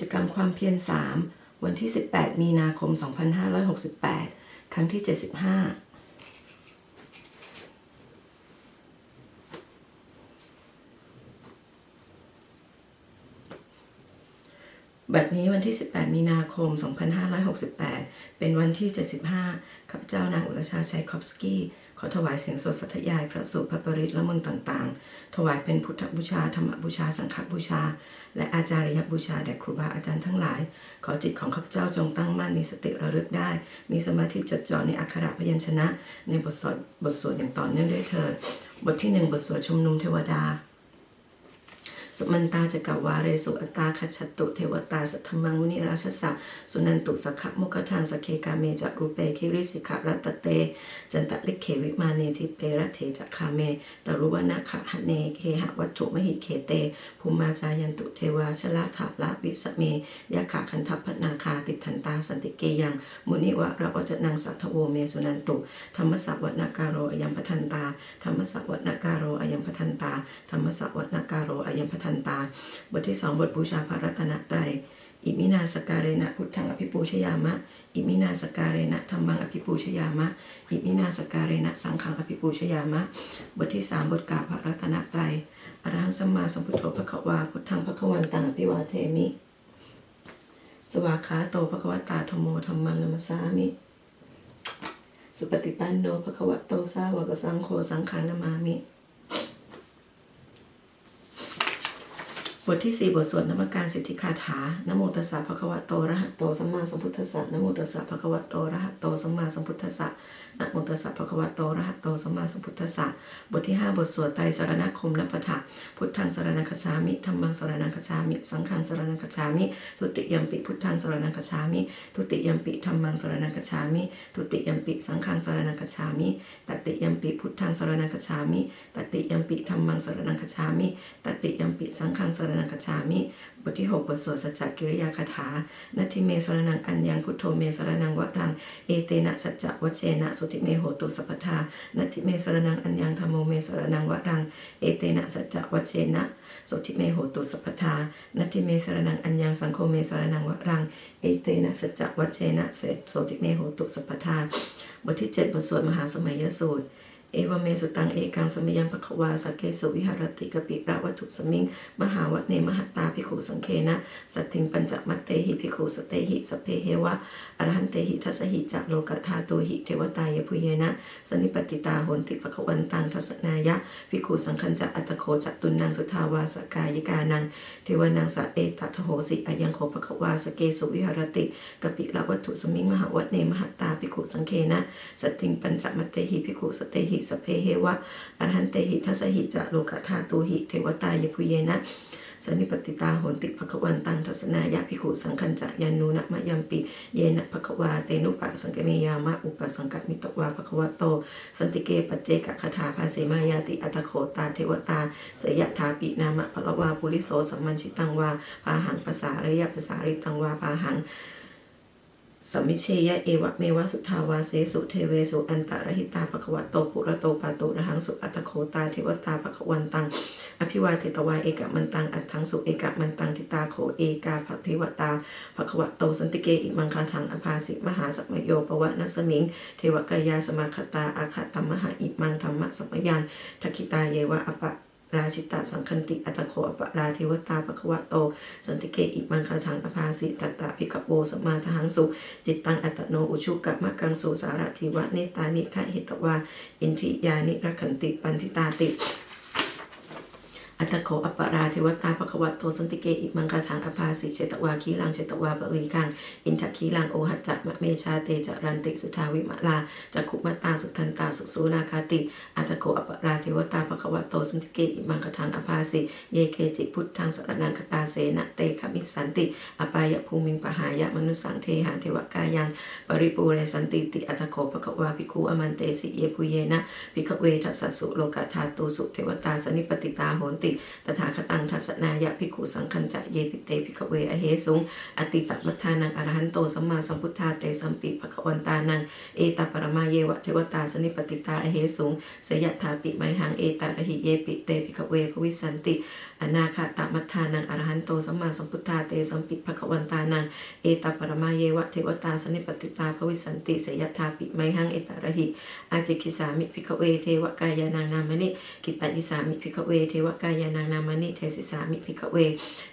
จกรรมความเพียร 3 วันที่ 18 มีนาคม 2568 ครั้งที่ 75บัดนี้วันที่ 18 มีนาคม 2568 เป็นวันที่ 75ข้าพเจ้านางอุรชาชัยคอฟสกี้ ขอถวายเสียงสดสัทยายพระสูตรพระปริตและมนต์ต่างๆ ถวายเป็นพุทธบูชาธรรมบูชาสังฆบูชา และอาจารยบูชาแด่ครูบาอาจารย์ทั้งหลาย ขอจิตของข้าพเจ้าจงตั้งมั่นมีสติระลึกได้ มีสมาธิจดจ่อในอักขระพยัญชนะ ในบทสวดบทสวดอย่างต่อเนื่องด้วยเถิดบทที่หนึ่งบทสวดชุมนุมเทวดา สมันตาจะกวาเรสุอัตตาคัจฉตุ เทวตาสัทธมังมุนิราชสะสุนันตุสักขะมุขทานสกเคกาเมจะรูเปคิริสิกะรัตเต จันตะลิเขวิมาเนทิเประเทจะคาเมตรุวนาคะหเนเคหะวัตถุมหิเคเต ภูมาจายันตุเทวาชลาถาละวิสเมยะขาคันทัพพนาคาติทันตาสันติเกยัง มุนิวะระวจนังสัทธโวเมสุนันตุ ธรรมสัพวนาการโรอยัมพทันตา ธรรมสัพวนาการโรอยัมพทันตา ธรรมสัพวนาการโรอยัมพทันตา บทที่สองบทบูชาพระรัตนตรัย อิมินาสการเรนะพุทธังอภิปูชยามะ อิมินาสการเรนะธรรมังอภิปูชยามะ อิมินาสการเรนะสังฆังอภิปูชยามะ บทที่สามบทกาพระรัตนตรัยอรหังสัมมาสัมพุทโธพระควาพุทธังพระควันตังอภิวาเทมิ สวากขาโตพระควตาธโมธรรมังนัมสสามิสุปฏิปันโนพระควะโตสาวกสังโฆสังฆังนามามิ บทที่สี่บทสวดนมัการสิทธิคาถานโมตัสสะภะคะวะโตระหะโตสัมมาสัมพุทธัสสะนโมตัสสะภะคะวะโตระหะโตสัมมาสัมพุทธัสสะนโมตัสสะภะคะวะโตระหะโตสัมมาสัมพุทธัสสะบทที่ห้าบทสวดไตรสรณคมและปะทะพุทธังสรณคัจฉามิธัมมังสรณคัจฉามิ สังฆังสรณคัจฉามิทุติยัมปิพุทธังสรณคัจฉามิทุติยัมปิธัมมังสรณคัจฉามิทุติยัมปิสังฆังสรณคัจฉามิตติยัมปิพุทธังสรณคัจฉามิตติยัมปิธัมมังสรณคัจฉามิตติยัมปิสังฆังสรณคัจฉามิ บทที่ 6 บทสวดสัจจกิริยาคาถานาทิเมสรนังอัญญังพุทโธเมสรนังวะรัง เอเตนะสัจจวเชนะสุติเมโหตุสัพพทานาทิเมสรนังอัญญังธรรมโมเมสรนังวะรัง เอเตนะสัจจวเชนะสุติเมโหตุสัพพทานาทิเมสรนังอัญญังสังโฆเมสรนังวะรัง เอเตนะสัจจวเชนะเสโสติเมโหตุสัพพทาบทที่ 7 บทสวดมหาสมัยยสูตร เอวเมสุตังเอกังสมยังปะควาสักเกสุวิหารติกปิระวัตถุสมิง มหาวัตเนมหตตาภิกขุสังเคนะ สัตถิงปัญจมัตเตหิภิกขุสเตหิสเพเฮวะอรหันเตหิทัสหิจะโลกธาตุหิเทวตายพุเยนะสนิปติตาโหนติปะควันตังทัสนายะภิกขุสังคัญจะอัตโคจะตุนนางสุทาวาสกายิกานังเทวนังสะเอตทโหสิอายังโคภควาสเกสุวิหารติกปิละวัตถุสมิง มหาวัตเนมหตตาภิกขุสังเคนะ สัตถิงปัญจมัตเตหิภิกขุสเตหิสเพเฮวะอรหันเตหิทัสหิจะโลกธาตุหิเทวตายพุเยนะสนิปติตาโหติภควันตังทัศนายะภิกขุสังคัญจะยันนูนะมะยัมปิเยนะภควาเตนุปะสังกเมยามะอุปสังกมิตวาภควโต สันติเกปัจเจกคาถาภาเสมายาติอัตโคตาเทวตาสยถาปินามะพระวาปุริโสสัมมันชิตังวาพาหังภาษาระยะภาษาริตังวาพาหัง สัมมิเชยะเอวะเมวะสุทาวาเสสุเทเวสุอันตะระหิตาภควะโตปุระโตปาโตระหังสุอัตโคตาเทวตาภควันตัง อภิวาเทตวาเอกะมันตังอัตถังสุเอกะมันตังทิตาโขเอกาภเทวตาภควะโตสันติเกอิมังคาทังอภาสิมหาสัมมโยปวะนัสมิง เทวกายาสมาคตาอาคตัมมหาอิมังธรรมะสัมมยานทักขิตาเยวะอปะ ราชิตาสังคันติอัตโคอปราเทวตาปะควะโต สันติเกอิมังคาถังอภาสิตตะพิกโปสมาทหังสุ จิตตังอัตโนอุชุกะมะกังสุสารทิวะเนตานิทะหิตวา อินทริยานิรักขันติปันทิตาติ อัตโคอัปปราเทวตาภควะโตสันติเกอิมังคาทังอภาสิเชตวาคีลังเชตวาปรีคัง อินทคีลังโอหัจจะมะเมชาเตจรันติสุทาวิมลาจักขุมตตาสุทันตาสุสูนาคาติ อัตโคอัปปราเทวตาภควะโตสันติเกอิมังคาทังอภาสิเยเคจิพุทธังสรนังคตาเสนะเตขมิสันติ อปายะภูมิงปหายะมนุสังเทหันเทวกายังปริปูเรสันติติอัตโคภควาภิกขุอมันเตสิเยปุเยนะภิกขเวทัสสะสุโลกธาตุสุเทวตาสนิปติตาโหนติติตถาคตังทัสสนายะภิกขุสังคัญจะเยปิเตภิกเวอเหสุงอติตมัทานังอรหันโตสัมมาสัมพุทธาเตสัมปิภควันตานังเอตปรมาเยวะเทวตาสนิปติตาอเหสุงสยถาปิไมหังเอตระหิเยปิเตภิกเวภวิสันติ อนาคาตมัทานังอรหันโตสัมมาสัมพุทธาเตสัมปิภควันตานังเอตปรมาเยวะเทวตาสนิปติตาภวิสันติสยถาปิไมหังเอตระหิอาจิคิสามิภิกขเวเทวกายานางนามนิกิตติสามิภิกขเวเทวกายานางนามนิเทสิสามิภิกขเว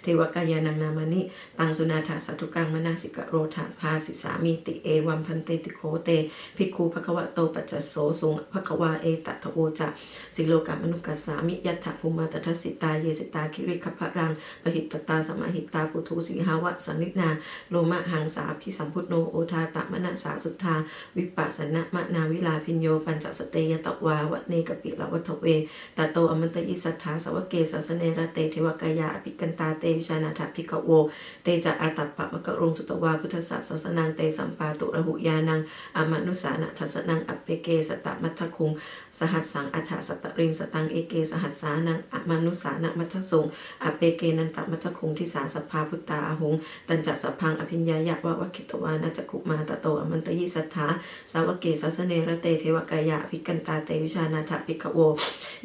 เทวกายานางนามนิตังสุนาถาสัตุกังมนาสิกโรธาภาสิสามิติเอวัมพันเตติโคเตภิกขุภควะโตปัจจโสสุงภควาเอตทโวจะสิโลกามนุกัสสามิยัตถภูมาตทัสสิตาเยสิตาคิริคพะรังปหิตตาสมาหิตาปุถุสิหาวะสนินาโลมะหังสาพิสัมพุทโนโอทาตมนะสาสุทธา วิปัสสนะมะนาวิลาพิญโยปัญจสเตยตวาวะเนกปิละวัฏเวตาโตอมันตยิสัทธาสวเกสสเนระเตเทวกายาอภิกันตาเตวิชานาถภิกขโว เตจะอาตัปปะมะกะรงสุตวาพุทธสัสสนังเตสัมปาตุระหุยานังอมนุสานะทัสนังอัปเปเกสตะมัทธคุง สหัสสังอัฏฐสตริงสตังเอเก สหัสสานังอมนุสานะมัทสงอเปเกนันตมัทคงทิสาสภาพุตตาอหงตันจะสัพพังอภิญญายะวะวะคิตวานาจักุมาตะโตอมันตยิสัทธาสาวกเกสัสเนระเตเทวกายะภิกันตาเตวิชานาถภิกขโว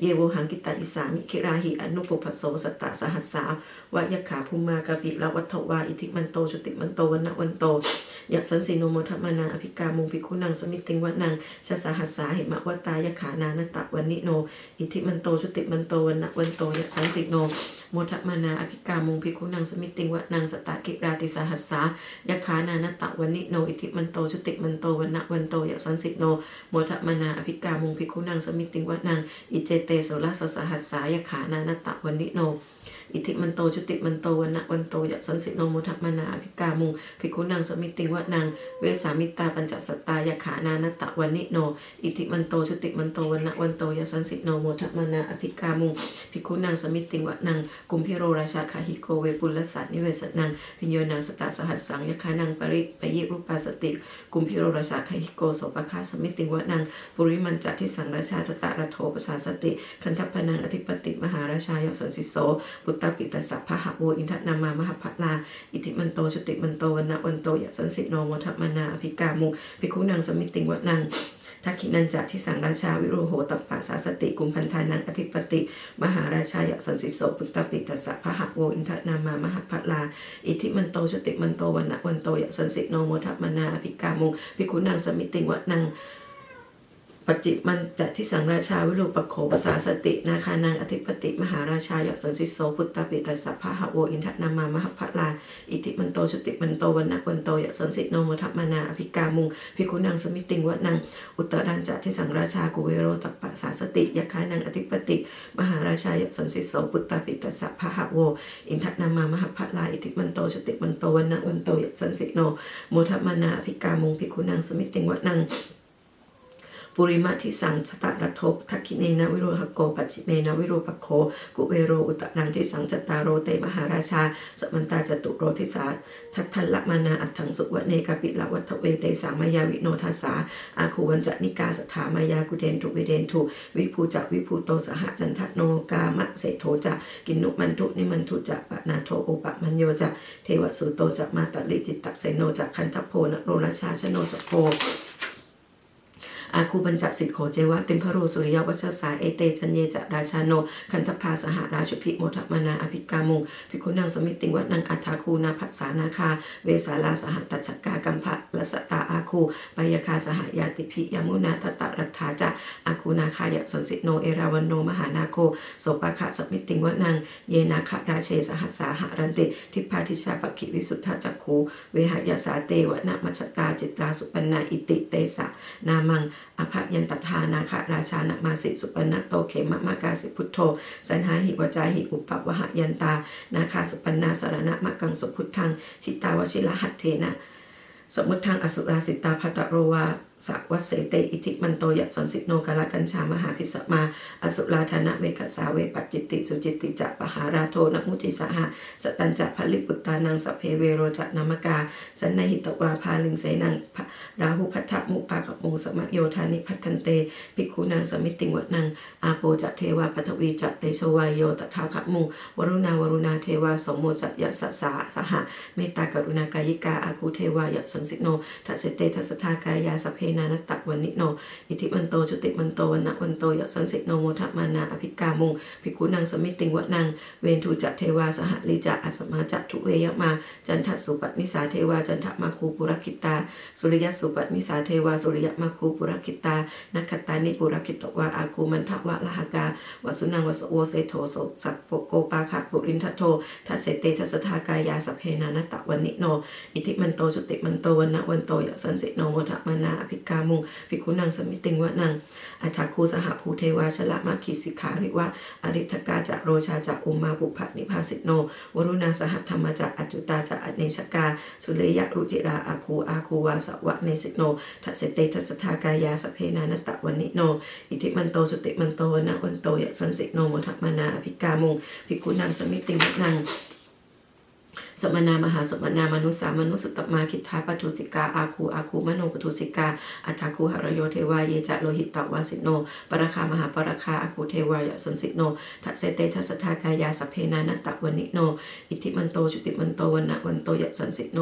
เยโวหังกิตาอิสามิคิราหิอนุปุปโสสตสหัสสาวะยะขาภูมากะปิละวัฏวาอิทิมันโตชุติมันโตวันนะวันโตยะสันสีโนโมทัมมานาอภิกามุงภิกขุนังสมิติงวะนังชะสหัสสาเหมะวตายะขานานตะวันนิโน อิทิมันโตชุติมันโตวันนะวันโตยะสันสิโนโมทัมมานาอภิกามุงพิคุนังสมิติงวะนังสตากิราติสหัสสายะขานานตะวันนิโน อิทิมันโตชุติมันโตวันนะวันโตยะสันสิโนโมทัมมานาอภิกามุงพิคุนังสมิติงวะนังอิเจเตโสลาสสหัสสายะขานานตะวันนิโน อิทิมันโตชุติมันโตวันนะวันโตยะสันสิโนโมทัมมานาอภิกามุงภิกขุนังสมิติงวะนังเวสามิตาปัญจสตายะขานานตะวันนิโน อิทิมันโตชุติมันโตวันนะวันโตยะสันสิโนโมทัมมานาอภิกามุงภิกขุนังสมิติงวะนังกุมพิโรราชาคาหิโกเวปุลสัตนิเวสนังพิญโยนังสตาสหัสสังยะขานังปริปยิรูปาสติกุมพิโรราชาคาหิโกโสปะคาสมิติงวะนังปุริมันจัตทิสังราชาตตะระโทปสาสติคันทัพพนังอธิปติมหาราชายสันสิโสปุตตปิตสสะพะหะโวอินทนามามหพัลา อิติมันโตชุติมันโตวันนะวันโตยะสันสิโนโมทัมมนาอภิกามุภิกขุนังสมิติงวะนังทักขินันจะที่สังราชาวิโรโหตัปปะสาสติกุมพันธานังอธิปติ มหาราชายสันสิโสปุตตปิตสสะพะหะโวอินทนามามหพัลา อิทิมันโตชุติมันโตวันนะวันโตยะสันสิโนโมทัมมนาอภิกามุภิกขุนังสมิติงวะนัง ปจิมันจะที่สังราชาวิโรปโขภาษาสตินาคานังอธิปติ มหาราชายสันสิโสพุตตปิตัสสะพะหะโวอินทนามามหพลาอิติมันโตชุติมันโตวันนะวันโตยสันสิโนมทัมมานาอภิกามุงภิกขุนังสมิติงวะนังอุตรันจะที่สังราชากุเวโรตัปปะสาสติยะคานังอธิปติ มหาราชายสันสิโสพุตตปิตัสสะพะหะโวอินทนามามหพลาอิติมันโตชุติมันโตวันนะวันโตยสันสิโนมทัมมานาอภิกามุงภิกขุนังสมิติงวะนัง ปุริมาทิสังสตะระทบทักขิเนนะวิโรหโกปัจิเมนะวิโรปโค กุเวโรอุตรังทิสังจตารโรเตมหาราชา สมันตาจตุโรทิสาทัททัลละมานาอัตถังสุวเนกปิละวัฏเวเตสามายาวิโนทัสาอาคูวันจะนิกาสถามายากุเดนทุเวเดนทุวิภูจะวิภูโตสหจันทโนกามะเสโทจะกินุมันทุนิมันทุจะปะนาโทโอปะมันโยจะเทวสุโตจะมาตลิจิตตะเสโนจะคันทโพนโรราชาชโนสโพ อาคูปัญจสิทธิโขเจวะติมพโรสุริยวัชสาเอเตจันเยจะราชาโน คันทพาสหราชพิโมทมานาอภิกามุงภิกุนังสมิติงวัดนังอัฐาคูนาภัสสานาคา เวสาลาสหตัจจกากัมภะลสตาอาคูปยาคาสหยาติพิยามุนาทตรัตถาจะอาคูนาคายสันสิโนเอราวันโนมหานาโคโสปะคะสมิติงวัดนัง เยนาคราเชสหสาหารันติทิพาทิชาปคิวิสุทธาจักขูเวหยาสาเตวนะมัชตาจิตราสุปันนาอิติเตสะนามังอภยันตทานาคะราชานะมาสิสุปนโตเขมะมากาสิพุทโธสันหาหิวจาหิอุปปวหยันตา นาคาสุปนนาสารณะมะกังสุพุทธังชิตาวชิลหัตเทนะ สมุทางอสุราสิตาภัตโรวา สักวัสเสเตอิทิมันโตยะสันสิโนกาลกัญชามหาพิสมา อสุราธนะเวคสาเวปัจิตติ สุจิตติจะปหาราโทนมุจิสหะสตัญจะพลิปุตตานังสเพเวโรจะนามกาสันนหิตวาพาลิงเสนังราหุพัทธมุปาขมุงสมะโยธานิพัทันเตภิกขุนางสมิติงวนังอาโปจะเทวาปฐวีจะเตชวายโยตถาคมุวรุณาวรุณาเทวาสมโมจะยะสสาสหะเมตตากรุณากายิกาอาคูเทวายะสันสิโนทัสเสเตทัสทากายาสเพนานตตะวันนิโน อิทิมันโตจุติมันโตวันนะวันโตยะสันสิโนโมทมานาอภิกามุงภิกขุนางสมิติงวะนางเวนทูจะเทวาสหลิจะอัสมาจัทุเวยมา จันทัสุปนิสาเทวาจันทมาคูปุรคิตา สุริยสุปนิสาเทวาสุริยมาคูปุรคิตานักขตานิปุรคิตวาอาคูมันทวะละหกาวสุนังวสโวเซโทโสสักโปกปาคะปุรินทโททัสเสเตทัสทากายาสเพนานตะวันนิโน อิทิมันโตจุติมันโตวันนะวันโตยะสันสิโนโมทมานาอภิกามุงภิกขุนางสมิติงวะนางอัฏฐาคูสหภูเทวาชละมาคิสิกขาริวะอริทกาจะโรชาจะอุมมาปุพะนิพาสิโน วรุณาสหธรรมจะอจุตาจะอเนชกา สุเลยะรุจิราอาคูอาคูวาสวะเนสิโนทัสเตทัสทากายาสเพนานตะวันนิโน อิทิมันโตสุติมันโตวันะวันโตยะสันสิโนโมทมานาอภิกามุงภิกขุนางสมิติงวะนาง สมนามหาสมนามนุสามนุสุตตมาคิทาปทุสิกาอาคูอาคูมโนปทุสิกาอัฏาคูหรโยเทวาเยจะโลหิตตวาสิโนปรคามหาปรคาอาคูเทวายะสนสิโนทัศเสเตทัสทากายาสเพนานตะวันิโน อิทิมันโตชุติมันโตวันนะวันโตยสันสิโน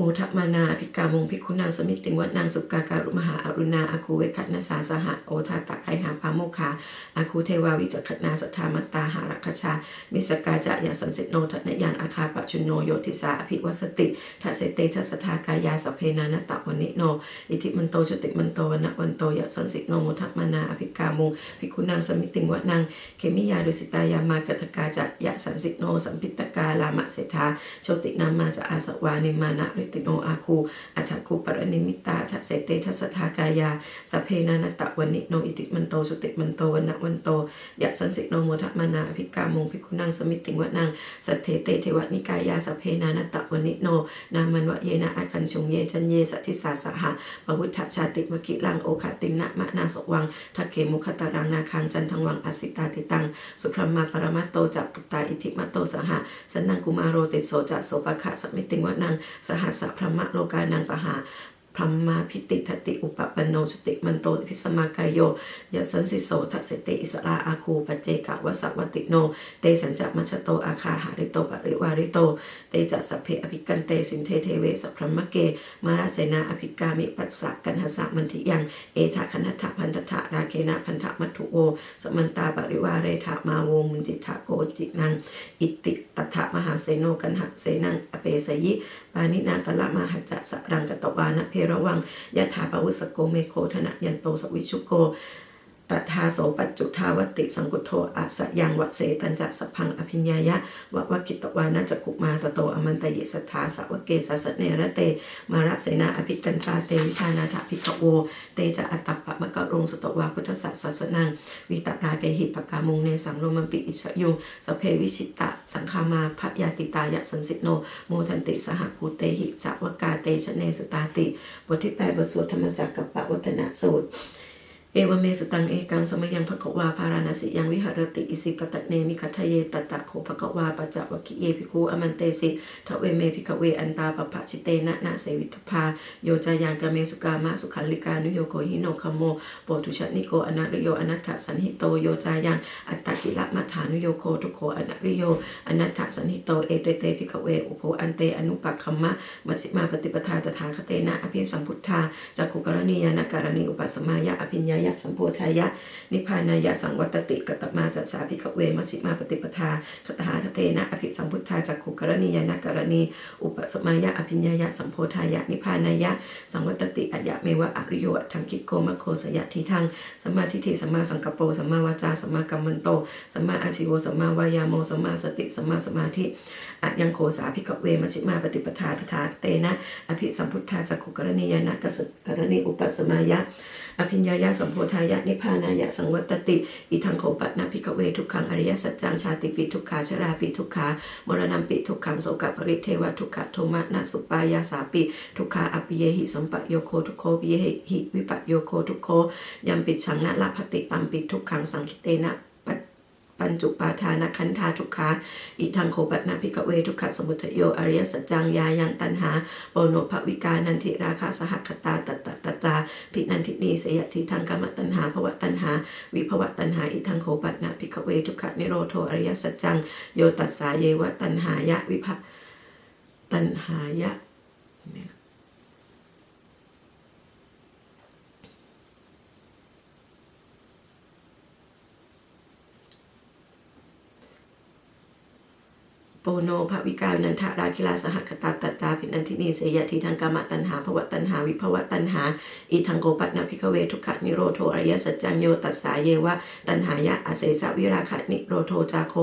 โมทมานาภิกามงภิกขุนางสมิติงวัดนางสุกาการุมหาอรุณาอาคูเวคัตนาสาสหะโอทาตะไคหาพาโมคาอาคูเทวาวิจักขนาสทธามัตตาหารัคชา มิสกาจะยาสันสิโนทันยานอาคาปะชุนโนโยติสาอภิวัสติทัสเสเตทัสสทากายาสเพนานตะวันนิโน อิทิมันโตชติมันโตวันวันโตยะสันสิโนโมทมานาภิกามงภิกขุนางสมิติงวัดนางเคมิยาดุสิตายามากัตกาจะยะสันสิโนสัมพิตกาลามะเสธาโชตินามาจะอาสวานิมานะริติโนอาคูอัฏฐคูปรนิมิตาทัสเสเตทัสทากายาสเพนานตะวันนิโนอิติมันโตสุติมันโตวันะวันโตยะสันสิโนโมทมานาภิกามงภิกุนังสมิติงวะนางสัทเทเตเทวนิกายาสเพนานตะวันนิโน นามันวะเยนะอาคันชงเยจันเยสัทิสาสหะปวุฒชาติมกิลังโอคาตินะมะนาสวังทักเขมุขตารังนาคังจันทังวังอสิตาติตัง สุพรหมาปรมัตโตจักปุตตาอิทิมัตโตสหะสันนังกุมารโรติโสจะโสปะคะสมิติงวะนางสหัสสะพรหมะโลกานังปะหาพรหมาพิติทติอุปปันโนสติมันโตพิสมากายโยยะสันสิโสทัสเติอิสราอาคูปเจกะวสวัติโน เตสัญจมัชโตอาคาหาริโตปริวาริโต เตจะสเพอภิกันเตสินเทเทเวสัพพรหมเก มาราเสนาอภิกามิปัสสะกันหสะมันทิยัง เอทะคันธะพันธะราเคนะพันธะมัตถุโวสมันตาปริวาเรธามาโวมุนจิตะโกจินัง อิติตถะมหาเสโนกันหะเสนังอเปสยิปานินาตละมาหัจจะสะรังกตวานะเพระวังยะถาปวุสโกเมโคธนะยันโตสวิชุโก ตัทธาโสปัจจุทาวติสังกุโทอาสยังวะเสตันจะสพังอภิญญายะวะวะกิตวานะจักุมาตโตอมันตยิสัทธาสวะเกสัสเนระเต มาระเสนาอภิกันตาเตวิชานาถภิกขโว เตจะอัตตปะมะกะรงสตวาพุทธสัสสนัง วิตราเกหิปกามุงเนสังโรมัมปิอิชยุงสเพวิชิตะสังคามาพยาติตายะสันสิโนโมทันติสหภูเตหิสาวกาเตชะเนสตาติบทที่แปดบทสวดธรรมจักรกับปวัฒนสูตร เอวเมสุตังเอกังสมยังภควาพาราณสิยังวิหารติอิสิปตะเนมิคัทเยตตะโคภควาปัจจวกิเยภิกขุอมันเตสิทเวเมภิกเวอันตาปปะชิเตนะนะเสวิตภาโยจายังกเมสุกามะสุขันลิกานุโยโกหิโนคโมโปตุชนิโกอนัริโยอนัตถสันหิโตโยจายังอัตตกิละมัฐานุโยโคทุโคอนัริโยอนัตถสันหิโตเอเตเตภิกเวอุโภอันเตอนุปักขมะมัชิมาปฏิปทาตถาคเตนะอภิสัมพุทธาจักขุกรณียานะการณีอุปสมายะอภิญญายะสัมโพธายะ นิพพานายะสังวัตติกตมาจัสสาภิกเวมัชิมาปฏิปทาคตหาคเตนะอภิสัมพุทธาจักขุกรณียานะกรณี อุปสมายะอภิญญายะสัมโพธายะนิพพานายะสังวัตติอะยะเมวะอริโยอังคิโกมะโคสยะทีทังสัมมาทิฏฐิสัมมาสังกปโปสัมมาวาจาสัมมากัมมันโตสัมมาอาชีโวสัมมาวายาโมสัมมาสติสัมมาสมาธิอะยังโคสาภิกเวมัชิมาปฏิปทาทถาเตนะอภิสัมพุทธาจักขุกรณียานะกสกรณีอุปสมายะ อภิญญายะสมโพธายะนิพพานายะสังวัตติ อิทังโคปัตนาภิกขเวทุกขังอริยสัจจังชาติปิทุกขาชราปิทุกขามรณะปิทุกขังโสกปริเทวทุกขโทมะนะสุปายาสาปิทุกขาอปิเยหิสมปะโยโคทุโคปิเยหิวิปัโยโคทุโคยัมปิชังนะละภติตัมปิทุกขังสังคิเตนะ ปัญจุปาทานคันธาทุกขาอิทังโคปัตนาภิกเวทุกขสมุทโยอริยสัจจังยายังตันหาโปโนภวิกานันทิราคาสหคตาตตตตาภินันทินีเสยติทางกรรมตัณหาภวตัณหา วิภวตัณหาอิทังโคปัตนาภิกเวทุกขนิโรโทอริยสัจจังโยตัสสาเยวตัณหายะวิภตัณหายะเนี่ย ปโนภวิกานันทาราคิลาสหคตาตัตาพินันทินีเสยติทางกรรมตัณหาภวตัณหาวิภวตัณหา อิทังโกปัตนาภิกเวทุกขนิโรโทอริยสัจจังโยตัสสาเยวะตัณหายะอาเสสวิราคะนิโรโทจาโค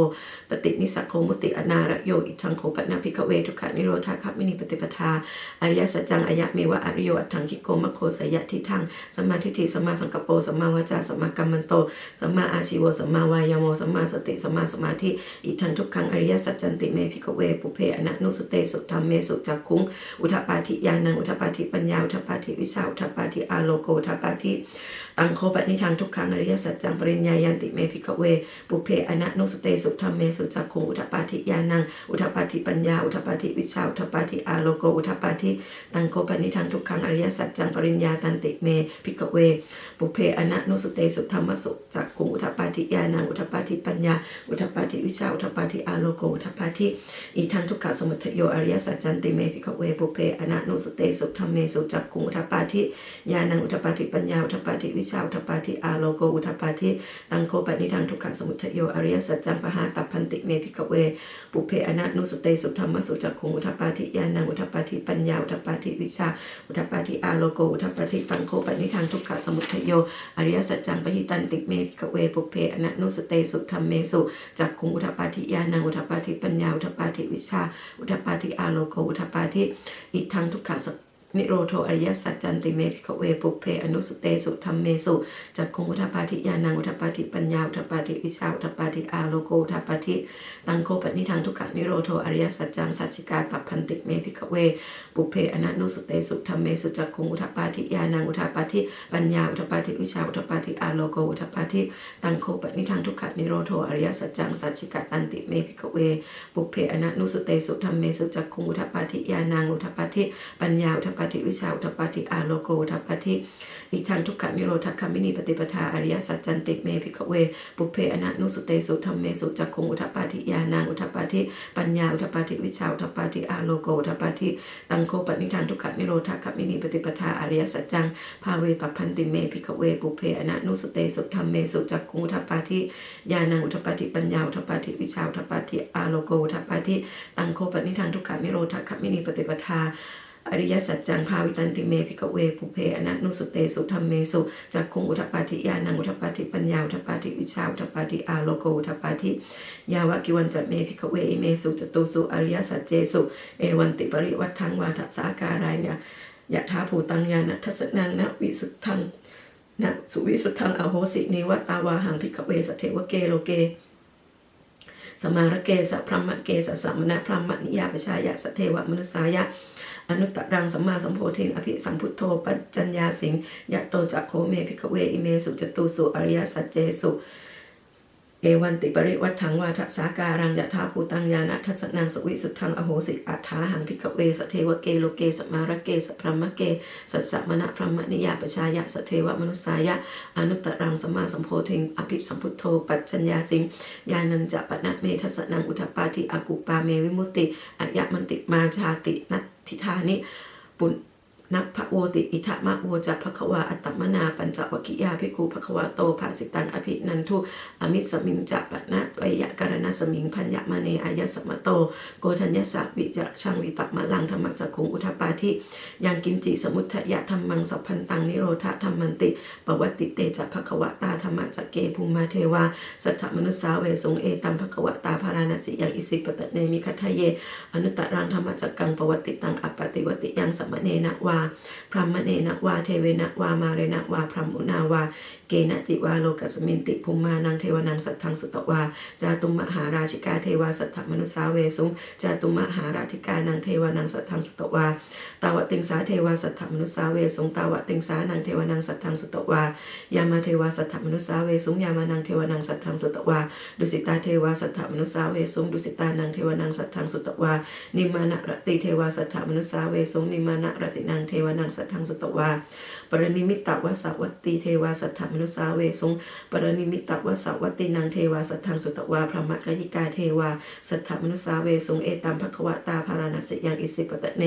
ปฏินิสักโคมุติอนารโยอิทังโคปัตนาภิกเวทุกขนิโรธาคัมินิปฏิปทาอริยสัจจังอายะเมวะอริโยอัตถังคิโกมโคสยะทิทังสมมาทิฏฐิสมมาสังกปโปสมมาวาจาสมมากัมมันโตสมมาอาชีวสมมาวายโมสมมาสติสมมาสมาธิอิทังทุกขังอริยสัจจันติเมภิกเวปุเพอนะนุสเตสุธรรมเมสุจักคุงอุทปาทิยานังอุทปาทิปัญญาอุทปาทิวิชาอุทปาทิอาโลโกอุทปาทิตังโคปนิทางทุกขังอริยสัจจังปริญญายันติเมภิกเวปุเพอนะนุสเตสุธรรมเมสุจักคุงอุทปาทิยานังอุทปาทิปัญญาอุทปาทิวิชาอุทปาทิอาโลโกอุทปาทิตังโคปนิทางทุกขังอริยสัจจังปริญญาตันติเมภิกเวปุเพอนะนุสเตสุธรรมสุจักคุงอุทปาทิยานังอุทปาทิปัญญาอุทปาทิวิชาอุทปาทิอาโลโกอุทปาทิิอีทังทุกขสมุทโยอริยสัจจันติเมภิกขเวปุเพอนะนุสเตสุธรรมเมสุจักคุงอุทปาทิญาณังอุทปาทิปัญญาอุทปาทิวิชาอุทปาทิอาโลโกอุทปาทิตังโคปนิทังทุกขสมุทโยอริยสัจจังปหาตัพพันติเมภิกขเวปุเพอนะนุสเตสุธรรมสุจักคุงอุทปาทิญาณังอุทปาทิปัญญาอุทปาทิวิชาอุทปาทิอาโลโกอุทปาทิตังโคปนิทังทุกขสมุทโยอริยสัจจังปหิตันติเมภิกขเวปุเพอนะนุสเตสุธรรมเมสุจักคุงอุทปาทิญาณังอุทปาทิปัญญาอุทปาทิวิชา อุทปาทิอาโลโกอุทปาทิอิทังทุกขส นิโรโทอริยสัจจันติเมภิกเวปุเพอนุสุเตสุธรรมเมสุจักคุงอุทปาทิญาณังอุทปาทิปัญญาอุทปาทิวิชาอุทปาทิอาโลโกอุทปาทิตังโคปนิทังทุกขนิโรโทอริยสัจจังสัจจิกาตัพพันติเมภิกเวปุเพอนันุสุเตสุธรรมเมสุจักคุงอุทปาทิญาณังอุทปาทิปัญญาอุทปาทิวิชาอุทปาทิอาโลโกอุทปาทิตังโคปนิทังทุกขนิโรโทอริยสัจจังสัจจิกาตันติเมภิกเวปุเพอนันุสุเตสุธรรมเมสุจักคุงอุทปาทิญาณังอุทปาทิปัญญาอุทปาทิวิชาอุทปาทิอาโลโกอุทปาทิอีกทางทุกขนิโรธคัมมินีปฏิปทาอริยสัจจันติเมภิกขเว ปุเพอนันุสเตสุธรรมเมสุจักคงอุทปาทิญาณังอุทปาทิปัญญาอุทปาทิวิชาอุทปาทิอาโลโกอุทปาทิตังโคปนิทานทุกขนิโรธคัมมินีปฏิปทาอริยสัจจังภาเวตพันติเมภิกขเว ปุเพอนันุสเตสุธรรมเมสุจักคงอุทปาทิญาณังอุทปาทิปัญญาอุทปาทิวิชาอุทปาทิอาโลโกอุทปาทิตังโคปนิทานทุกขนิโรธคัมมินีปฏิปทา อริยสัจจังภาวิตันติเมภิกเวปุเพอนันุสุเตสุธรรมเมสุจักคุงอุทปาทิญาณังอุทปาทิปัญญาอุทปาทิวิชาอุทปาทิอาโลโกอุทปาทิยาวะกิวันจัตเมภิกเวเมสุจตุสุอริยสัจเจสุเอวันติปริวัฏทังวาทสาการายเนี่ยยะถาภูตังญาณทัสสนังนะวิสุทธังนะสุวิสุทธังอโหสิเนวตาวาหังภิกเวสเทวเกโลเกสมารเกสะพรหมเกสะสัมมณพรหมนิยาปชายะสเทวมนุสายะ อนุตตรังสัมมาสัมโพธิงอภิสัมพุทโธปัจจัญญาสิงยะโตจักโคเมภิกเวอิเมสุจตุสุอริยสัจเจสุเอวันติปริวัฏถังวาทสาการังยะธาภูตังญาณทัสสนังสวิสุทธังอโหสิอัฏฐาหังภิกเวสเทวเกโลเกสมารเกสพรหมเกสัสสะมณพรหมนิยาปชายะสเทวมนุสายะอนุตตรังสัมมาสัมโพธิงอภิสัมพุทโธปัจจัญญาสิงญาณัญจะปะนะเมทัสนังอุทปปาทิอากุปาเมวิมุตติอายะมันติมาชาตินัต ทิฐานี่ปุ่น นักพระโวติอิทะมะโวจักภควาอัตตมนาปัญจวัคคิยาภิกขุภควาโตภาสิตังอภินันทุอมิสมิงจะปะนะไวยะการณสมิงพัญญมเนอายสมโต โกธัญญสักวิจชังวิตัมะลังธรรมจักคุงอุทปาทิยังกินจิสมุทยะธรรมังสัพพันตังนิโรธาธรรมันติปวัติเตจะภควตาธรรมจักเกภูมาเทวาสัทธมนุสาเวสงเอตัมภควตาภาราณสิยังอิสิปตะเนมิคัทเยอนุตตรังธรรมจักกังปวัติตังอปปติวติยังสัมมเนนะวาาพรหมเนนะวา เทเวนะวา มาเรนะวา พรหมุนาวา เกณจิวาโลกัสมินติภูมานังเทวานังสัทธังสุตวาจาตุมหาราชิกาเทวาสัทธมนุสาเวสุงจาตุมหาราธิกานังเทวานังสัทธังสุตวาตาวติงสาเทวาสัทธมนุสาเวสุงตาวติงสานังเทวานังสัทธังสุตวายามาเทวาสัทธมนุสาเวสุงยามานังเทวานังสัทธังสุตวาดุสิตาเทวาสัทธมนุสาเวสุงดุสิตานังเทวานังสัทธังสุตวานิมานะรติเทวาสัทธมนุสาเวสุงนิมานะรตินังเทวานังสัทธังสุตวาปรนิมิตตวสวัตตีเทวาสัทธมนุสาเวสงปรนิมิตตวสวัตตีนางเทวาสัทธังสุตวาพระมกยิกาเทวาสัทธมนุสาเวสงเอตัมภควตาภารณสยังอิสิปตะเน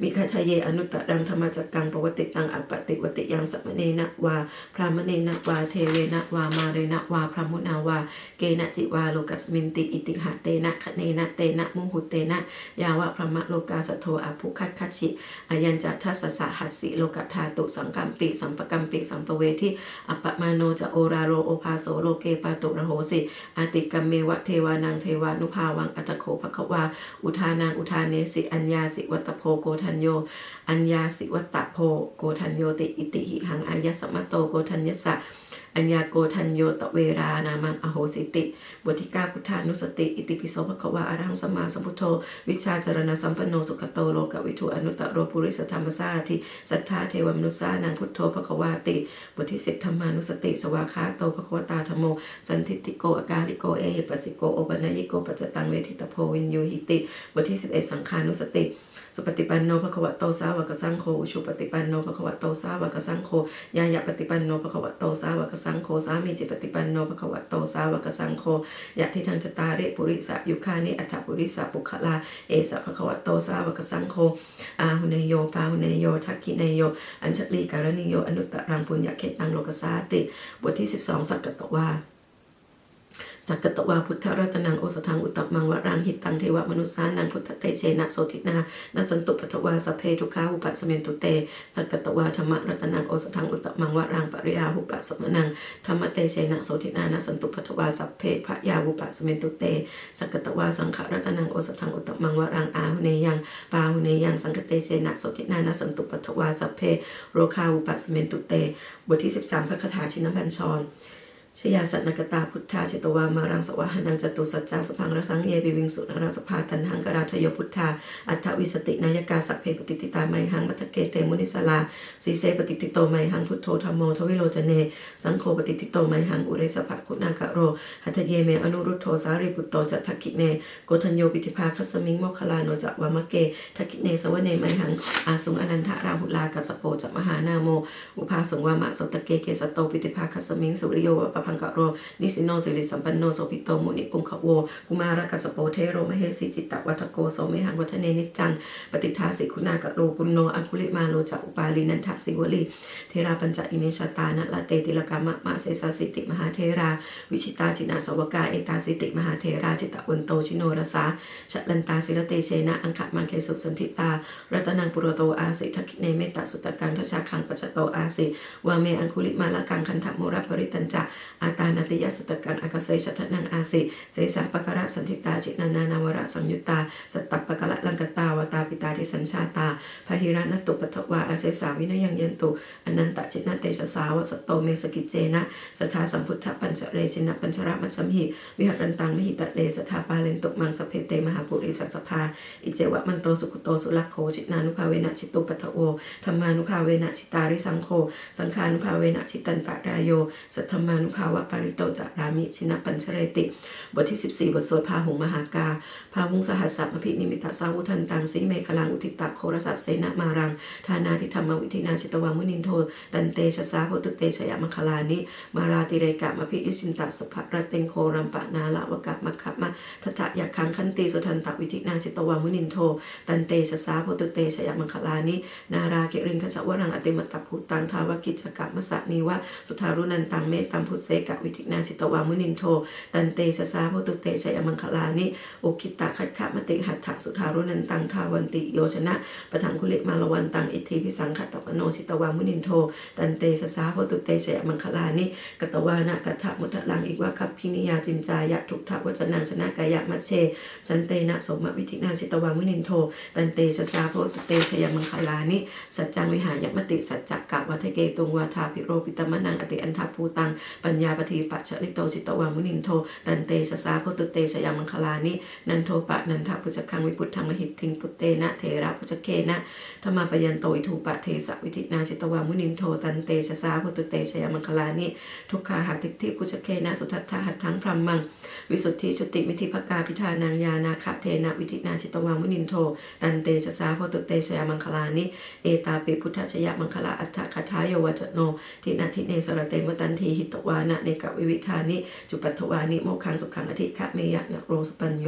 มิคาทะเยอนุตตรังธรรมจักกังปวติตังอัปติวติยังสัมเนนะวาพรามเนนะวาเทเวนะวามาเรนะวาพรหมุนาวา เกนะจิวาโลกัสมินติอิติหะเตนะคเนนะเตนะมุหุเตนะยาวะพระมะโลกาสโทอภุคัตคัชิอายัญจัทัสสะหัสสิโลกธาตุสังกัมปิสัมปกัมปิสัมปเวทิอัปปมาโนจะโอราโรโอภาโสโลเกปาตุระโหสิอาติกัมเมวะเทวานังเทวานุภาวังอัตโคภควา อุทานังอุทาเนสิอัญญาสิวัตโพโกทัญโย อัญญาสิวัตตโพโกทัญโยติอิติหิหังอายสมะโตโกทัญญสะ อัญญาโกทัญโยตะเวรานามังอโหสิติ บทที่เก้าพุทธานุสติ อิติปิโสภควาอารังสัมมาสัมพุทโธ วิชาจารณสัมปันโนสุขโตโลกวิทูอนุตตรโรปุริสธรรมสารทิสัทธาเทวมนุสานังพุทโธภควาติ บทที่สิบธรรมานุสติ สวากขาโตภควตาธโม สันทิติโกอากาลิโกเอหิปัสสิโกโอปัญญิโกปัจจตังเวทิตโพวินยูหิติ บทที่สิสังขานุสติสุปฏิปันโนภควะโตสาวกสังโฆอุชุปฏิปันโนภควะโตสาวกสังโฆยายะปฏิปันโนภควะโตสาวกสังโฆสามีจิปฏิปันโนภควะโตสาวกสังโฆยะทิทังจตาริปุริสะยุคานิอัฏฐปุริสะปุคลาเอสะภควะโตสาวกสังโฆอาหุเนโยปาหุเนโยทักขิเนโย อัญชลีการณิโยอนุตตรังปุญญเขตังโลกสาติบทที่ 12 สักกตวา สักกตวาพุทธรัตนังโอสถังอุตตมังวรังหิตังเทวมนุษานังพุทธเตเชนะโสทินานาสันตุปัทวาสเพทุขาหุปะสเมนตุเตสักกตวาธรรมรัตนังโอสถังอุตตมังวรังปริยาหุปะสมนังธรรมเตเชนะโสทินานาสันตุปัทวาสัพเพพยาหุปะสเมนตุเตสักกตวาสังขรัตนังโอสถังอุตตมังวรังอาหุเนยังปาหุเนยังสังคเตเชนะโสทินานาสันตุปัทวาสัเพโรคาหุปะสเมนตุเตบทที่ 13พระคาถาชินบัญชร ชยาสัตนกตาพุทธาจิตวามารังสวะหนังจตุสัจจาสพังรสังเยปิวิงสุนราสภาตันหังกราทยพุทธาอัฏฐวิสตินายกาสัพเพปฏิติตาไมหังมัทเกเตมุนิสลาสีเสปฏิติโตไมหังพุทโธธรรมโมทวิโลจเน สังโฆปฏิติโตไมหังอุเรสภะคุณากะโรหัตเยเมอนุรุทโธสารีปุตโตจัตถคิเนโกทัญโยปิธิภาคัสมิงโมคลาโนจะวามะเกทักคิเนสวเนไมหังอาสุงอนันทราหุลากัสโปจะมหานาโม อุภาสงวามะสตเกเกสโตปิติภาคัสมิงสุริโยวะปะพังกะโรนิสิโนสิริสัมปันโนโสภิโตมุนิปุงขโวกุมารกัสโปเทโรมเหสีจิตตวัฏโกโสเมหังวัฒเนนิจจังปฏิทาสิคุณากะโลกุณโนอังคุลิมาโลจะอุปาลีนันทสิวลีเทราปัญจอิเมชาตานะละเตติลกามะมะเสสสิติมหาเทรา วิชิตาจินาสวกาเอตาสิติมหาเทราจิตตวันโตชิโนรสาชลันตาศิรเตเชนะอังคมังเคสุสันทิตา รัตนังปุโรโตอาสิทักขิเนเมตตาสุตการทชาคังปัจจโตอาสิวาเมอังคุลิมาละกังคันธโมระปริตันจะ อาตานาติยสุตการอากาเสชัทนังอาสิเสสาปะกระสันทิตาจินานานาวระสังยุตตาสตตปะกะละลังกตาวตาปิตาทิสัญชาตาพหิระนตุปัทวาอาเสสาวินยังยันตุอนันตจินาเตชะสาวสตโตเมสกิจเจนะสทาสัมพุทธปัญจเรจินะปัญชระมัจฉมหิวิหารันตังมหิตะเลสทาปาเลนตุมังสเพเตมหาปุริสัสภาอิเจวะมันโตสุขุโตสุลักโคจินานุภาเวนะชิตุปัทโวธรรมานุภาเวนะชิตาริสังโฆสังขานุภาเวนะชิตันตะรายโยสัทธรรมานุภาวะปาริโตจารามิชินะปัญชเรติ บทที่ 14 บทสวดพาหุงมหากาพาหุงสหัสสะมพินิมิตาสาวุทันตังสีเมฆลังอุทิตะโครสัสเสนะมารัง ทานาทิธรรมวิธินาชิตวังมุนินโท ตันเตชะสาโพตุเตชยมังคลานิ มาราติเรกะมพิยุชินตะสภะระเตงโครัมปะนาละวกะมะขะมะทัตถะยักขังคันติสุทันตะวิธินาชิตวังมุนินโท ตันเตชะสาโพตุเตชยมังคลานิ นาราเกริงขจวรังอติมตตภูตังทาวกิจกะมะสะนีวะสุทารุนันตังเมตัมพุเสกะวิธินาชิตวามุนินโท ตันเตชะสาโพตุเตชัยมังคลานิอุคิตะคัตขะมติหัตถสุทารุนันตังทาวันติโยชนะปะทังคุลิมาลวันตังอิทธิพิสังขตปโนชิตวามุนินโท ตันเตชะสาโพตุเตชัยมังคลานิกตวานะกัตถะมุทะลังอีกว่าคับพินิยาจินจายะทุกทวจนังชนะกายะมัชเช สันเตนะสมวิธินาชิตวามุนินโท ตันเตชะสาโพตุเตชัยมังคลานิสัจจังวิหายมติสัจจกะวัฏเกตุงวาทาพิโรปิตมะนังอติอันทภูตังปัญญาปฏิปัชริโตจิตวังมุนินโทตันเตชะสาโพตุเตชยามังคลานินันโทปะนันทพุชคังวิพุทธังมหิตทิงปุตเตนะเทระพุชเคนะธรรมาปยันโตอิทูปะเทสะวิธินาจิตวังมุนินโทตันเตชะสาโพตุเตชยามังคลานิทุกขาหาติทิพุชเคนะสุทัตถะหัตถังพรัมมัง วิสุทธิชุติมิธิภกาพิธานังยานาคะเทนะวิธินาชิตวังมุนินโทตันเตชะสาโพตุเตชยามังคลานิเอตาปิพุทธชยามังคลาอัฏฐคทายโยวจโนทินาทิเนสรเตมตันทีหิตวานะเนกวิวิธานิ จุปัตถวานิ โมคังสุขังอธิคะเมยะนะโรสปัญโย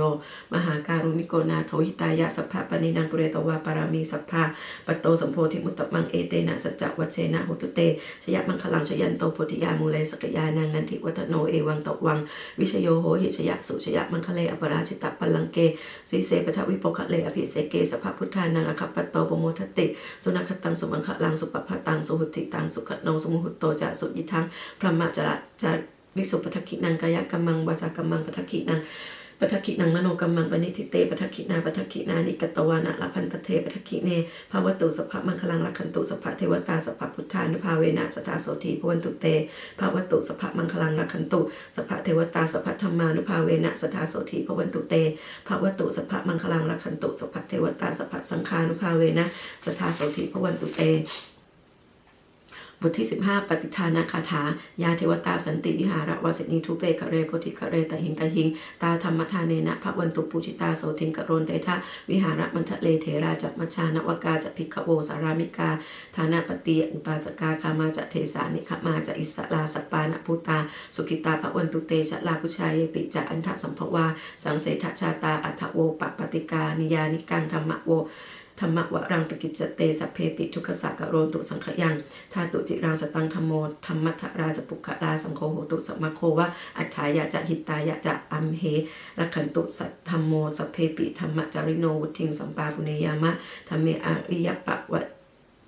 มหาการุณิโกนาโทหิตายะสัพพะปณินังปุเรตวาปารามีสัพพะปตโตสัมโพธิมุตตมังเอเตนะสัจจวัชเชนะหุตุเตชยะมังคลังชยันโตโพธิยามูเลสกยานังนันทิวัฒโนเอวังตวัง วิชโยโหหิชยะสุชยะมังคเลอปราชิตปัลลังเกสีเสปทวิปกขเลอภิเสเกสภพุทธานังอคัปปตโตปโมทติ สุนัขตังสุมังคลังสุปปะตังสุหุติตังสุขโนสมุหุตโตจะสุยิทังพระมจระจะวิสุปทักขินังกายกัมมังวาจากัมมังปทักขินังปทักขินังมโนกัมมังปณิทิเตปทักขินาปทักขินานิกตวานะละพันตเทปทักขิเนภาวตุสภมังคลังรักขันตุสภเทวตาสภพุทธานุภาเวนะสทาโสธีพวันตุเตภาวตุสภมังคลังรักขันตุสภเทวตาสภธรรมานุภาเวนะสทาโสธีพวันตุเตภาวตุสภมังคลังรักขันตุสภเทวตาสภสังฆานุภาเวนะสทาโสธีพวันตุเต บทที่ 15 ปฏิทานาคาถา ยาเทวตาสันติวิหารวาสินีทุเปคะเรโพธิคะเรตหิงตะหิง ตาธรรมทานเนนะพระวันตุปูจิตาโสทิงกะโรนเตทะวิหารมันทะเลเทราจัมัชานวกาจะพิกขโวสารามิกา ฐานาปฏิอุปาสกาคามาจะเทสานิขมาจะอิสลาสปานภูตา สุขิตาพระวันตุเตชะลาพุชายปิจะอันทะสัมภวา สังเสทชาตาอัทโวปปติกานิยานิกังธรรมโว ธรรมวรังตกิจจเตสัพเพปิทุกขสะกะโรตุสังขยังธาตุจิราสตังธรรมโมธรรมัทราจปุขลาสังโฆโหตุสัมะโควะอัฏฐายะจะหิตายะจะอัมเหรักขันตุสัทธรรมโมสัพเพปิธรรมจาริโนวุทิงสัมปาปุเนยามะธรรมเมอริยปะวะ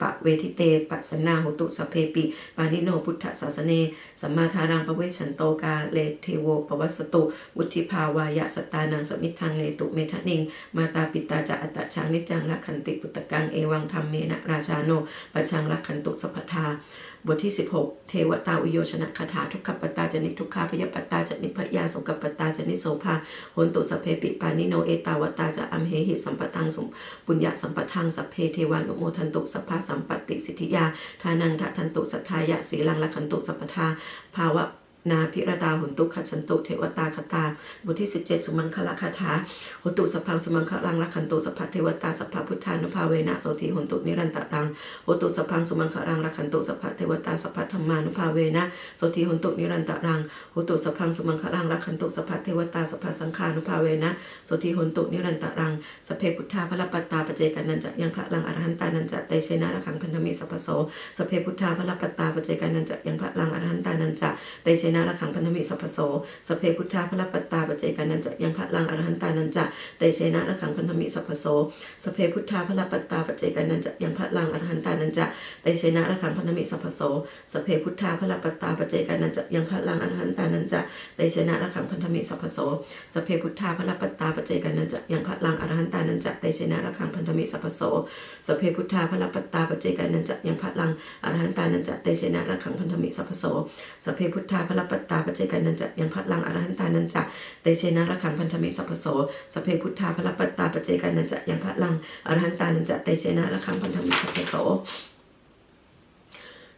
ปะเวทิเตปัสนาหุตุสเพปิปานิโนพุทธศาสเนสัมมาทารังปะเวชันโตกาเลเทโวปวัสตุวุธิภาวายะสตานังสมิทธังเลตุเมทะนิง มาตาปิตาจะอัตตชังนิจังรักขันติปุตตะกังเอวังธรรมเมนะราชาโนปัชังรักขันตุสัพพทา บทที่ 16 เทวตาอุโยชนะคาถาทุกขปตตาจนิทุกขาพยปตตาจนิพยาสงกปตตาจนิโสภาโหนตุสเพปิปานิโนเอตาวตาจะอัมเหหิสัมปตังสมปุญญาสัมปทังสัพเพเทวานุโมทันตุสัพพะสัมปติสิทธิยาทานังทะทันตุสัทธายะสีลังละขันตุสัพพทาภาวะ นาพิรตาหุนตุขัจฉันตุเทวตาคตาบทที่ 17 สุมังคละคาถาหุตุสพังสุมังคลังรักขันตุสัพพะเทวตาสัพพะพุทธานุภาเวนะโสติหุนตุนิรันตรังหุตุสพังสุมังคลังรักขันตุสัพพะเทวตาสัพพะธรรมานุภาเวนะโสติหุนตุนิรันตรังหุตุสัพพังสุมังคลังรักขันตุสพพะเทวตาสัพพะสังฆานุภาเวนะโสติหุนตุนิรันตรังสเพพุทธาพระปัตตาปเจกันนันจะยังพระลังอรหันตานันจะเตเชนะระขังพันธมิสัพโสสเพพุทธาพระปัตตาปเจกันนันจะยังพระลังอรหันตานันจะเตเชนะระขังพันธมิสัพพโสสเพพุทธาพระปัตตาปเจกันนันจะยังพระลังอรหันตานันจะเตเชนะระขังพันธมิสัพพโสสเพพุทธาพระปัตตาปเจกันนันจะยังพระลังอรหันตานันจะเตเชนะระขังพันธมิสัพพโสสเพพุทธาพระปัตตาปเจกันนันจะยังพระลังอรหันตานันจะเตเชนะระขังพันธมิสัพพโสสเพพุทธาพระปัตตาปเจกันนันจะยังพระลังอรหันตานันจะเตเชนะระขังพันธมิสัพพโสสเพพุทธาพระปัตตาปเจกันนันจะยังพระลังอรหันตานันจะเตเชนะระขังพันธมิสัพพโสสเพพุทธาพระปัตตาปเจกันนันจะยังพระลังอรหันตานันจะเตเชนะระขังพันธมิสัพพโสสเพพุทธาพระปัตตาปเจกันนันจะยังพระลังอรหันตานันจะเตเชนะระขังพันธมิสัพพโส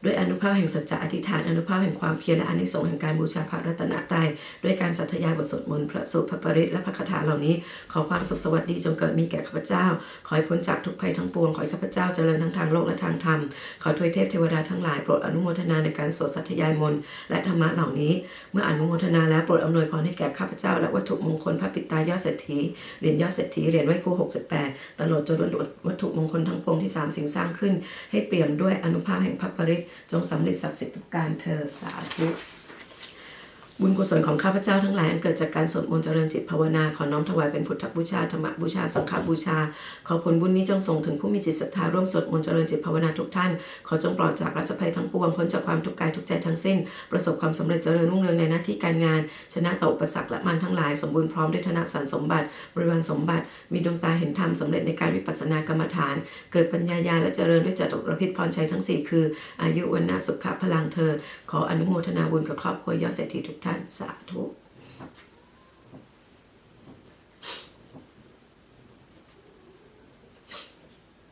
ด้วยอนุภาพแห่งสัจจะอธิษฐานอนุภาพแห่งความเพียรและอานิสงส์แห่งการบูชาพระรัตนตรัยด้วยการสัทยายบทสวดมนต์พระสูตรพระปริตและพระคาถาเหล่านี้ ขอความสุขสวัสดีจงเกิดมีแก่ข้าพเจ้า ขอให้พ้นจากทุกภัยทั้งปวง ขอให้ข้าพเจ้าเจริญทั้งทางโลกและทางธรรม ขอทวยเทพเทวดาทั้งหลายโปรดอนุโมทนาในการสวดสัทยายมนต์และธรรมะเหล่านี้ เมื่ออนุโมทนาแล้วโปรดอำนวยพรให้แก่ข้าพเจ้า และวัตถุมงคลพระปิตายอดเศรษฐีเหรียญยอดเศรษฐีเหรียญไหว้ครู68ตลอดจนวัตถุมงคลทั้งปวงที่สามสิ่งสร้างขึ้น ให้เปี่ยมด้วยอนุภาพแห่งพระปริตจงสำเร็จศักดิ์สิทธิ์ทุกการเธอสาธุ บุญกุศลของข้าพเจ้าทั้งหลายอันเกิดจากการสวดมนต์เจริญจิตภาวนาขอน้อมถวายเป็นพุทธบูชาธรรมบูชาสังฆบูชา ขอผลบุญนี้จงส่งถึงผู้มีจิตศรัทธาร่วมสวดมนต์เจริญจิตภาวนาทุกท่าน ขอจงปลอดจากราชภัยทั้งปวงพ้นจากความทุกข์กายทุกใจทั้งสิ้น ประสบความสำเร็จเจริญรุ่งเรืองในหน้าที่การงาน ชนะต่ออุปสรรคและมันทั้งหลายสมบูรณ์พร้อมด้วยธนสารสมบัติ บริวารสมบัติ มีดวงตาเห็นธรรมสำเร็จในการวิปัสสนากรรมฐาน เกิดปัญญาญาและเจริญด้วยจตุรพิษพรชัยทั้งสี่คือ อายุวันนาสุขะพลังเธอขออนุโมทนาบุญกับครอบครัวยอดเศรษฐีทุกท่าน kan så a tho